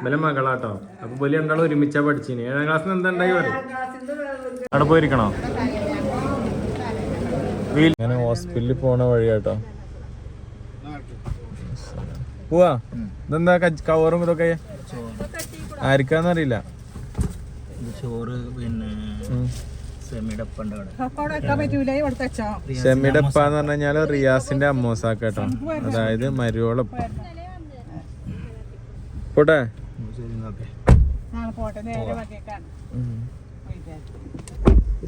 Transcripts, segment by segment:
ഇവലെ മകളാട്ടോ. അപ്പൊ വലിയ രണ്ടാളും ഒരുമിച്ചാ പഠിച്ചിന്. ഏഴാം ക്ലാസ്സിന് എന്താ പറയും? അവിടെ പോയിരിക്കണോ? ഇങ്ങനെ ഹോസ്പിറ്റലിൽ പോണ വഴിയാട്ടോ. പോവാ. ഇതെന്താ കവറും ഇതൊക്കെ? ആർക്കാന്നറിയില്ല ചോറ് പിന്നെ ഉപ്പ എന്ന് പറഞ്ഞു കഴിഞ്ഞാൽ റിയാസിന്റെ അമ്മോസാക്കട്ടോ അതായത് മരുവോളപ്പ പോട്ടെ.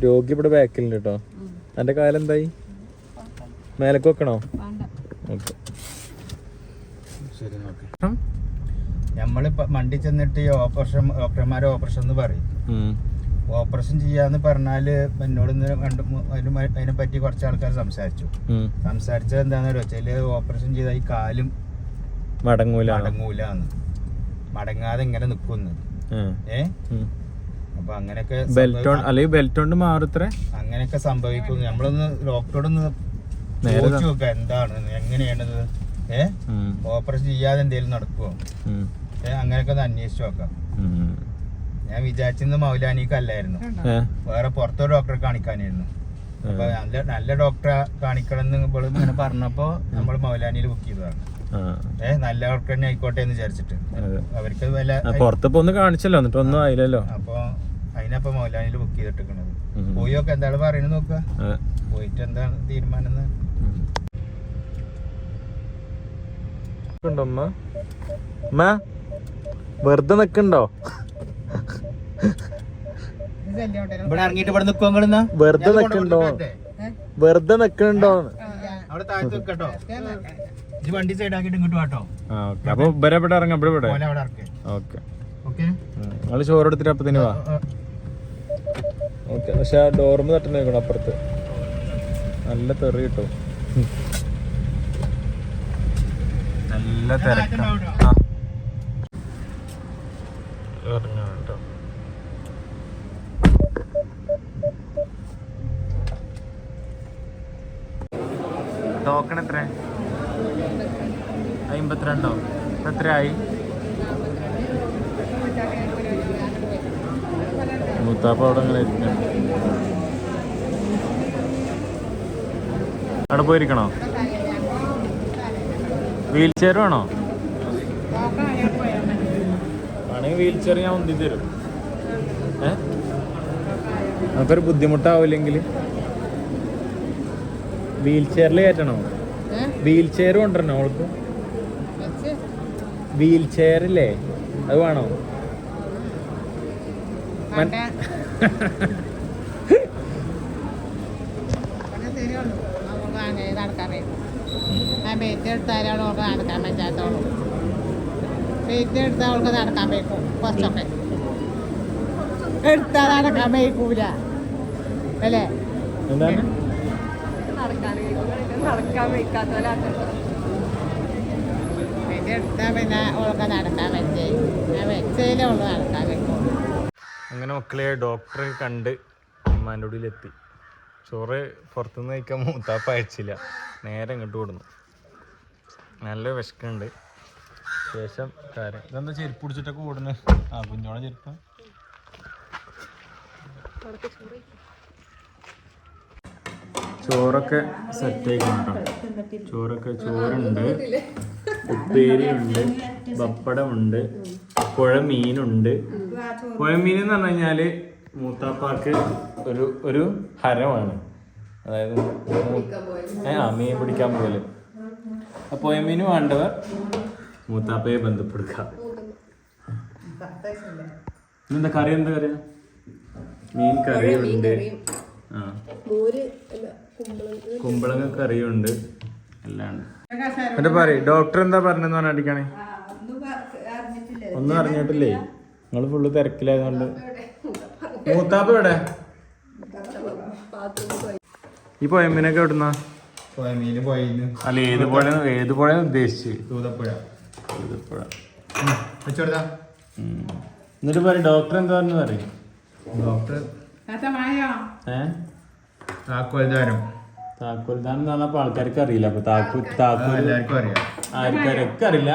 രോഗി ഇവിടെ ബാക്കിലുണ്ട് കേട്ടോ. എന്റെ കാലം എന്തായി മേലേക്ക് വെക്കണോ? ഓക്കെ. ശരി നോക്കേ. നമ്മളിപ്പോ മണ്ടി ചെന്നിട്ട് ഈ ഓപ്പറേഷൻ ഡോക്ടർമാരെ ഓപ്പറേഷൻ എന്ന് പറയും. ഓപ്പറേഷൻ ചെയ്യാന്ന് പറഞ്ഞാൽ എന്നോട് ഇന്ന് രണ്ട് മൂ- അതിന് പറ്റി കുറച്ച് ആൾക്കാർ സംസാരിച്ചു. സംസാരിച്ചത് എന്താണെന്ന് വെച്ചാൽ ഓപ്പറേഷൻ ചെയ്ത ഈ കാലും മടങ്ങൂല മടങ്ങൂലാന്ന്. മടങ്ങാതെ ഇങ്ങനെ നിൽക്കുന്നു ഏ? അപ്പൊ അങ്ങനെയൊക്കെ അല്ലെങ്കിൽ ബെൽറ്റ് കൊണ്ട് മാറത്രേ? അങ്ങനെയൊക്കെ സംഭവിക്കുന്നു. നമ്മളൊന്ന് ഡോക്ടറോടൊന്ന് നേരെ ചോദിച്ചു നോക്കാം എന്താണ് എങ്ങനെയാണത്? ഏ? ഓപ്പറേഷൻ ചെയ്യാതെ എന്തെങ്കിലും നടക്കുമോ ഏ അങ്ങനെയൊക്കെ ഒന്ന് അന്വേഷിച്ചു നോക്കാം. ഞാൻ വിചാരിച്ചിരുന്നത് മൗലാനിക്കല്ലായിരുന്നു വേറെ പുറത്തൊരു ഡോക്ടറെ കാണിക്കാനായിരുന്നു. അപ്പൊ നല്ല നല്ല ഡോക്ടറെ കാണിക്കണം എന്ന് ഇപ്പോൾ ഇങ്ങനെ പറഞ്ഞപ്പോ നമ്മൾ മൗലാനിയിൽ ബുക്ക് ചെയ്തതാണ്. ഏ നല്ലവർക്ക് തന്നെ ആയിക്കോട്ടെ എന്ന് വിചാരിച്ചിട്ട്. അവർക്ക് വില പുറത്തിപ്പോ ഒന്ന് കാണിച്ചല്ലോ എന്നിട്ട് ഒന്നും ആയില്ലല്ലോ. അപ്പൊ അതിനപ്പോ മൗലാനിൽ ബുക്ക് ചെയ്തിട്ടിരിക്കണത്. പോയി നോക്ക എന്താണ് പറയുന്നത് നോക്ക. പോയിട്ട് എന്താണ് തീരുമാനം ഉണ്ടോ അമ്മ അമ്മ വെറുതെ നിക്കണ്ടോ ഇവിടെ ഇറങ്ങിയിട്ട് ഇവിടെ വെറുതെ നിക്കണ്ടോ വെറുതെ നിക്കണ്ടോ അവിടെ താഴത്ത് ഇത് വണ്ടി സൈഡ് ആക്കിയിട്ട് ഇങ്ങോട്ട് വാട്ടോ അപ്പൊ ഇവരെ ഇവിടെ ഇറങ്ങാം ഇവിടെ ഇവിടെ. അവിടെ ഇറക്കേ. ഓക്കെ. ഓക്കെ? നിങ്ങൾ ചോറ് എടുത്തിട്ട് അപ്പത്തിന് വാ. ഓക്കെ പക്ഷെ ആ ഡോർമ തട്ടുന്ന അപ്പുറത്ത്? നല്ല തെറി കിട്ടും. നല്ല തിരക്കാ. ആ. ഇറങ്ങാം കേട്ടോ. ടോക്കൺ എത്ര അമ്പത്തിരണ്ടോ? എത്രയായി? മുത്താപ്പ അവിടെ അങ്ങനെ ഇരിക്കണം? അവിടെ പോയിരിക്കണോ? വീൽ ചെയർ വേണോ? ആണെങ്കിൽ വീൽ ചെയർ ഞാൻ ഉന്തി തരും. ഏ? നമുക്കൊരു ബുദ്ധിമുട്ടാവില്ലെങ്കിൽ വീൽ ചെയറിൽ കയറ്റണോ? വീൽ ചെയർ കൊണ്ടുവരണോ അവൾക്ക്? വീൽ ചെയറില്ലേ അത് വേണോ? നടക്കാൻ അവൾക്ക് നടക്കാൻ പറ്റാത്തോളൂ. ബെറ്റ് എടുത്താൽ അവൾക്ക് നടക്കാൻ പറ്റും കുറച്ചൊക്കെ എടുത്താൽ നടക്കാൻ അല്ലേ? എന്താണ്? അങ്ങനെ മക്കളെ ഡോക്ടറെ കണ്ട് ഉമ്മാന്റെ ഉള്ളിലെത്തി. ചോറ് പുറത്തുനിന്ന് കഴിക്കാൻ മൂത്താപ്പ അയച്ചില്ല. നേരെ ഇങ്ങോട്ട് കൊടുന്നു നല്ല വിശക്കുണ്ട്. ശേഷം കാര്യം. ഇതെന്താ ചെരുപ്പ് പിടിച്ചിട്ടൊക്കെ ഓടുന്നു? ആ കുഞ്ഞോളെ ചെരുപ്പ്. ചോറൊക്കെ സെറ്റ് ആയിക്കൊണ്ടോ ചോറൊക്കെ ചോറുണ്ട്. ഉപ്പേരിയുണ്ട് പപ്പടമുണ്ട് പുഴമീനുണ്ട്. പുഴമീൻ പുഴ മീൻ എന്ന് പറഞ്ഞു കഴിഞ്ഞാൽ മൂത്താപ്പാക്ക് ഒരു ഒരു ഹരമാണ്. അതായത് ആ മീൻ പിടിക്കാൻ പോകൽ. അപ്പൊ പുഴമീൻ വേണ്ടവർ മൂത്താപ്പയെ ബന്ധപ്പെടുക. എന്താ കറി? എന്താ കറി? മീൻ കറിയുണ്ട്. ആ. കുമ്പളങ്ങ കറിയുണ്ട്. എല്ലാം ഉണ്ട്. എന്നിട്ട് പറയും ഡോക്ടർ എന്താ പറഞ്ഞെന്ന് പറഞ്ഞാൽ അടിക്കണേ. ഒന്നും അറിഞ്ഞിട്ടില്ലേ. നിങ്ങൾ ഫുള്ള് തിരക്കിലായതുകൊണ്ട്. മൂത്താപ്പ എവിടെ? ഈ പൊയമ്പിനൊക്കെ എവിടുന്ന? അല്ല ഏത് പുഴ ഏത് പുഴ ഉദ്ദേശിച്ച്? തൂതപ്പുഴ എന്നിട്ട് പറയും ഡോക്ടർ എന്താ പറഞ്ഞു പറയും. ഡോക്ടർ മായോ? ഏ? താക്കോൽദാരം താക്കോൽ ദാനം എന്ന് പറഞ്ഞപ്പോ ആൾക്കാർക്ക് അറിയില്ല. അപ്പൊ താക്കോൽ താക്കോൽ ആൾക്കാരൊക്കെ അറിയില്ല.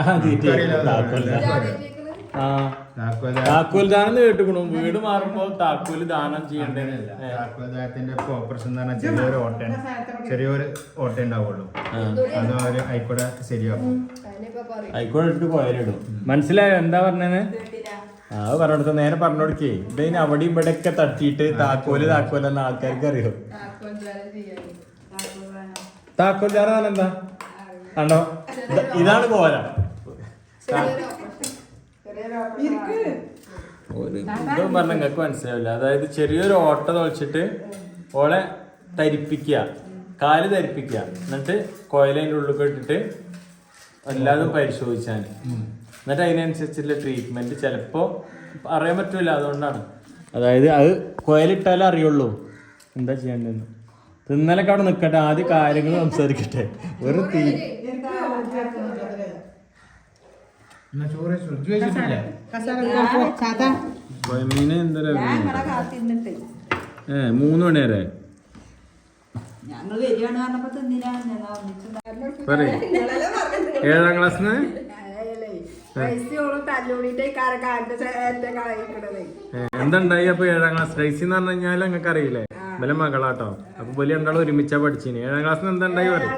താക്കോൽദാനം ദാനം ആ. താക്കോൽ താക്കോൽ ദാനം കേട്ടുക്കണു വീട് മാറുമ്പോൾ താക്കോൽ ദാനം ചെയ്യണ്ടേന്നല്ല താക്കോൽദാരത്തിന്റെ ഓപ്പറേഷൻ എന്ന് പറഞ്ഞാൽ ചെറിയൊരു ഓട്ട ചെറിയൊരു ഓട്ട ഉണ്ടാവുള്ളൂ. അത് അവർ ആയിക്കോടെ ശരിയാക്കും. ആയിക്കോടെ ഇട്ട് പോയാലിടും മനസ്സിലായോ? എന്താ പറഞ്ഞത് ആ പറഞ്ഞോടുത്ത നേരെ പറഞ്ഞോടുക്കേ. ഇതിന് അവിടെ ഇവിടെ ഒക്കെ തട്ടിയിട്ട് താക്കോൽ താക്കോലെന്ന് ആൾക്കാർക്ക് അറിയോ താക്കോൽ ദാനം എന്താ? ആണോ ഇത- ഇതാണ് കോല ഒരു ഇതും പറഞ്ഞ നിങ്ങൾക്ക് മനസ്സിലാവില്ല. അതായത് ചെറിയൊരു ഓട്ട തുളച്ചിട്ട് ഓളെ തരിപ്പിക്കുക കാൽ തരിപ്പിക്കുക എന്നിട്ട് കോയിലതിന്റെ ഉള്ളിൽ ഇട്ടിട്ട് എല്ലാതും പരിശോധിച്ചാൽ എന്നിട്ട് അതിനനുസരിച്ചുള്ള ട്രീറ്റ്മെന്റ് ചിലപ്പോ അറിയാൻ പറ്റൂല. അതുകൊണ്ടാണ്. അതായത് അത് കോയിലിട്ടാലേ അറിയുള്ളൂ. എന്താ ചെയ്യേണ്ടതെന്ന്. തിന്നലൊക്കെ അവിടെ നിൽക്കട്ടെ ആദ്യം കാര്യങ്ങൾ സംസാരിക്കട്ടെ. ഒരു തീ മീന് ഏ മൂന്ന് മണി വരെ. ഏഴാം ക്ലാസ്സിന് എന്തുണ്ടായി അപ്പൊ ഏഴാം ക്ലാസ്? റൈസിന്ന് പറഞ്ഞു കഴിഞ്ഞാൽ നിങ്ങൾക്ക് അറിയില്ലേ ബല മകളാട്ടോ. അപ്പൊ വലിയ രണ്ടാളും ഒരുമിച്ചാ പഠിച്ചിന്. ഏഴാം ക്ലാസ്സിന് എന്തുണ്ടായി പറയും?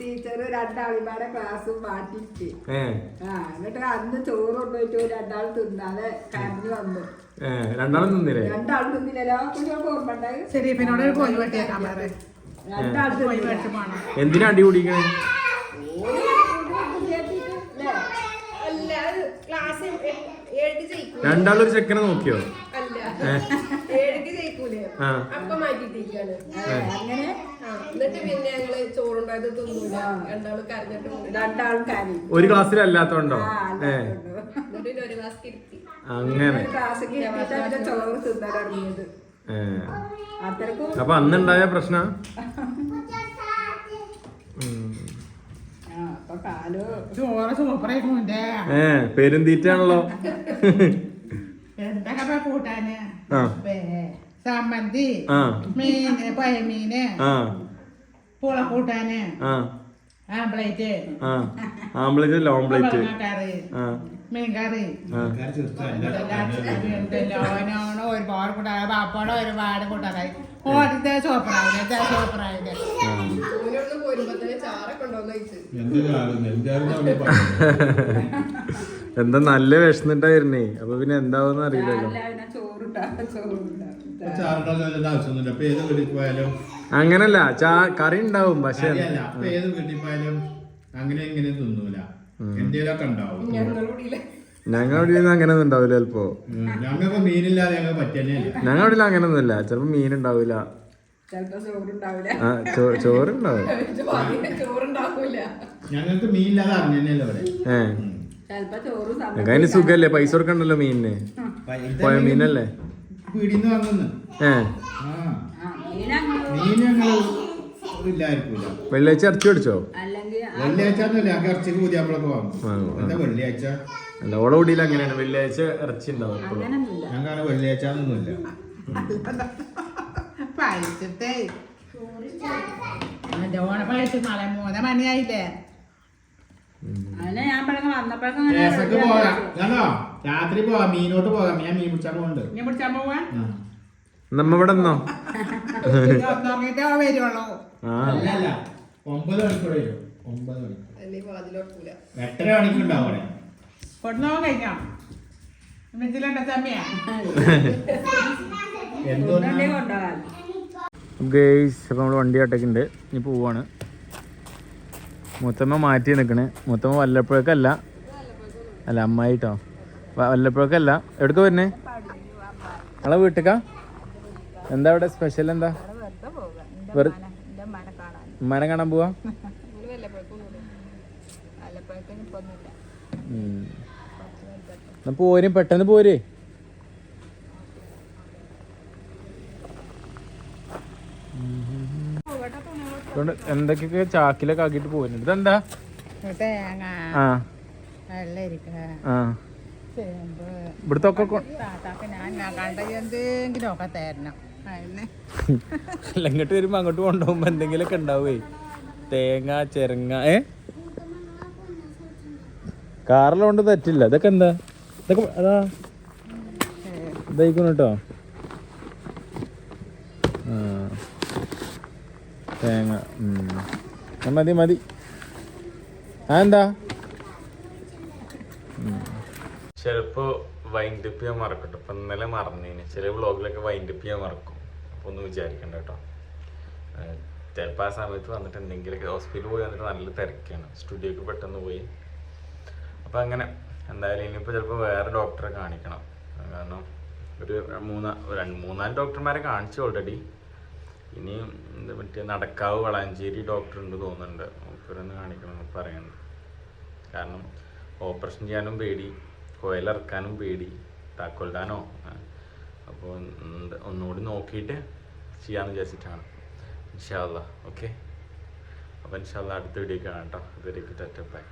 ടീച്ചർ രണ്ടാളിമാരെ ക്ലാസ്സും മാറ്റിയിട്ട്. ഏ. ആ എന്നിട്ട് അന്ന് ചോറ് കൊണ്ടുപോയിട്ട് രണ്ടാൾ തിന്നാതെ കരഞ്ഞു വന്നു. രണ്ടാളും തിന്നില്ലേ? തിന്നില്ലല്ലോ. ഓർമ്മ ഉണ്ടായി? ശരി പിന്നോട് വെട്ടിയേക്കാൻ പറ രണ്ടാൾ എന്തിനാ അടി കുടിക്കണേ? രണ്ടാളൊരു ചെക്കനെ നോക്കിയോ? അല്ല ഏ ഏഴുക്ക് ജയിക്കൂലേ ആ അപ്പൊ അങ്ങനെ. എന്നിട്ട് പിന്നെ ഞങ്ങൾ ചോറുണ്ടായത് തിന്നൂല. രണ്ടാളും കരഞ്ഞിട്ട് ഒരു ക്ലാസ്സിലല്ലാത്തോണ്ടോ ഏ. എന്നിട്ട് പിന്നെ ഒരു ക്ലാസ് അങ്ങനെ. ചോറ് തിന്നാൻ തുടങ്ങിയത് ഏ. അത്രക്കും അപ്പൊ അന്നുണ്ടായ പ്രശ്ന? ആ അപ്പൊ കാലോ ചോറ് സൂപ്പറായിരിക്കും എന്റെ ഏ പെരുന്തീറ്റാണല്ലോ എന്തൊക്കെ കൂട്ടാന്? ആ. ചമ്മന്തി മീന് പയമീന് ആ. പുള കൂട്ടാന് ആ. ആംപ്ലേറ്റ് ആംപ്ലേറ്റ് അല്ല ഓംപ്ലേറ്റ് ഒരുപാട് പാപ്പാടെ ഒരുപാട് സൂപ്പറാവില്ല സൂപ്പറാവില്ല എന്താ നല്ല വിഷന്നിട്ടാ വരുന്നേ അപ്പൊ പിന്നെ എന്താവെന്ന് അറിയില്ലല്ലോ ആവശ്യമൊന്നുമില്ല. അപ്പൊ ഏത് വീട്ടിൽ പോയാലും അങ്ങനല്ല കറി ഉണ്ടാവും പക്ഷെ അപ്പൊ ഏത് വീട്ടിൽ പോയാലും അങ്ങനെ തിന്നൂല. ഉണ്ടാവും. ഞങ്ങളുടെ അങ്ങനെ ഒന്നും ഉണ്ടാവില്ല ചിലപ്പോ. ഞങ്ങൾക്ക് മീനില്ലാതെ ഞങ്ങൾ പറ്റന്നെയില്ല. ഞങ്ങളുടെ ഇവിടെ അങ്ങനെ ഒന്നുമില്ല ചിലപ്പോ മീൻ ഉണ്ടാവില്ല ചോറുണ്ടാവില്ല. ഞങ്ങൾക്ക് മീനില്ലാതെ അറിഞ്ഞല്ലേ ഏഹ് ഞങ്ങൾക്ക് അതിന് സുഖല്ലേ? പൈസ കൊടുക്കണ്ടല്ലോ മീനിന്? പോയ മീനല്ലേ പീടിന്ന് വാങ്ങുന്നു മീൻ ഞങ്ങൾ ഇല്ലായിരിക്കൂല. വെള്ളിയാഴ്ച ഇറച്ചി അല്ലെങ്കിൽ വെള്ളിയാഴ്ച ഒന്നുമില്ല ഞങ്ങൾക്ക് ഇറച്ചിക്ക് പുതിയാമ്പളൊക്കെ വാങ്ങും വാങ്ങും, ആ. എന്താ വെള്ളിയാഴ്ച? അല്ല ഓളെ കൂടിയിൽ അങ്ങനെയാണ്. വെള്ളിയാഴ്ച ഇറച്ചി ഉണ്ടാവും എപ്പോഴും വെള്ളിയാഴ്ച ഒന്നുമില്ല മൂന്ന് മണിയായില്ലേ ഞാൻ വന്നപ്പോഴൊക്കെ പോകാം. രാത്രി പോകാം. മീനോട്ട് പോകാം. ഞാൻ മീൻ പിടിച്ചാൽ പോകുന്നുണ്ട് ഞാൻ പിടിച്ചാൻ പോവാ? നമ്മ ഇവിടെ നിന്നോ നോക്കിട്ടേ വരുള്ളൂ ആ. അല്ല അല്ല. ഒമ്പത് മണിക്കൂടെ വരും ഒമ്പത് മണിക്കൂർ. എട്ടര മണിക്കുണ്ടാവും അവിടെ. കൊണ്ടുപോകാൻ കഴിക്കാം നെഞ്ചിലുണ്ട ചമ്മിയാ? ഗേസ് അപ്പോൾ നമ്മൾ വണ്ടി അട്ടയ്ക്കുണ്ട് ഇനി പോവാണ്. മുത്തമ്മ മാറ്റി നിൽക്കണേ മുത്തമ്മ വല്ലപ്പോഴേക്കല്ല അല്ല അമ്മായിട്ടോ വ- വല്ലപ്പോഴേക്കല്ല എവിടേക്ക് വരുന്നേ? നമ്മളെ വീട്ടിക്കാ? എന്താ ഇവിടെ സ്പെഷ്യൽ എന്താ? ഉമ്മാനെ കാണാൻ പോവാ? പോരും പെട്ടെന്ന് പോരേ. അതുകൊണ്ട് എന്തൊക്കെയൊക്കെ ചാക്കിലൊക്കെ ആക്കിയിട്ട് പോകുന്നുണ്ട് ഇതെന്താ? തേങ്ങ ആ. വെള്ളരിക്ക ആ. ചേമ്പ് ഇവിടുത്തെ ഒക്കെ കൊ- താത്താക്ക് ഞാൻ ഞാൻ കണ്ട എന്തെങ്കിലും ഒക്കെ തരണം. അതിന് അല്ല ഇങ്ങോട്ട് വരുമ്പോ അങ്ങോട്ട് കൊണ്ടുപോകുമ്പോ എന്തെങ്കിലുമൊക്കെ ഉണ്ടാവേ തേങ്ങ ചെരങ്ങ ഏ? കാറിലുകൊണ്ട് തെറ്റില്ല. ഇതൊക്കെ എന്താ? ഇതൊക്കെ അതാ. ഇതായിക്കോണം കേട്ടോ ആ തേങ്ങ. മതി മതി. എന്താ ചിലപ്പോ വൈൻഡ് അപ്പ് ചെയ്യാൻ മറക്കട്ടെ. ഇപ്പൊ ഇന്നലെ മറന്നേന്. ചില വ്ളോഗിലൊക്കെ വൈൻഡ് അപ്പ് ചെയ്യാൻ മറക്കും. അപ്പൊ ഒന്നും വിചാരിക്കണ്ട കേട്ടോ. ചിലപ്പോൾ ആ സമയത്ത് വന്നിട്ട് എന്തെങ്കിലുമൊക്കെ ഹോസ്പിറ്റലിൽ പോയി വന്നിട്ട് നല്ല തിരക്കാണ്. സ്റ്റുഡിയോക്ക് പെട്ടെന്ന് പോയി. അപ്പോൾ അങ്ങനെ എന്തായാലും ഇനിയിപ്പോൾ ചിലപ്പോൾ വേറെ ഡോക്ടറെ കാണിക്കണം. കാരണം ഒരു മൂന്നാ രണ്ട് മൂന്നാൽ ഡോക്ടർമാരെ കാണിച്ചു ഓൾറെഡി ഇനി ഇത് മറ്റേ നടക്കാവ് വളാഞ്ചേരി ഡോക്ടർ ഉണ്ട് തോന്നുന്നുണ്ട്. മൂപ്പരൊന്ന് കാണിക്കണം പറയുന്നുണ്ട് കാരണം ഓപ്പറേഷൻ ചെയ്യാനും പേടി കോയിലിറക്കാനും പേടി താക്കോൽദാനോ അപ്പോൾ ഒന്നുകൂടി നോക്കിയിട്ട് ചെയ്യാമെന്ന് വിചാരിച്ചിട്ടാണ്. ഇൻഷാല്ല ഓക്കെ? അപ്പോൾ ഇൻഷാല്ല അടുത്ത വീഡിയോ കാണാം കേട്ടോ ഇതുവരെയൊക്കെ ടറ്റപ്പായി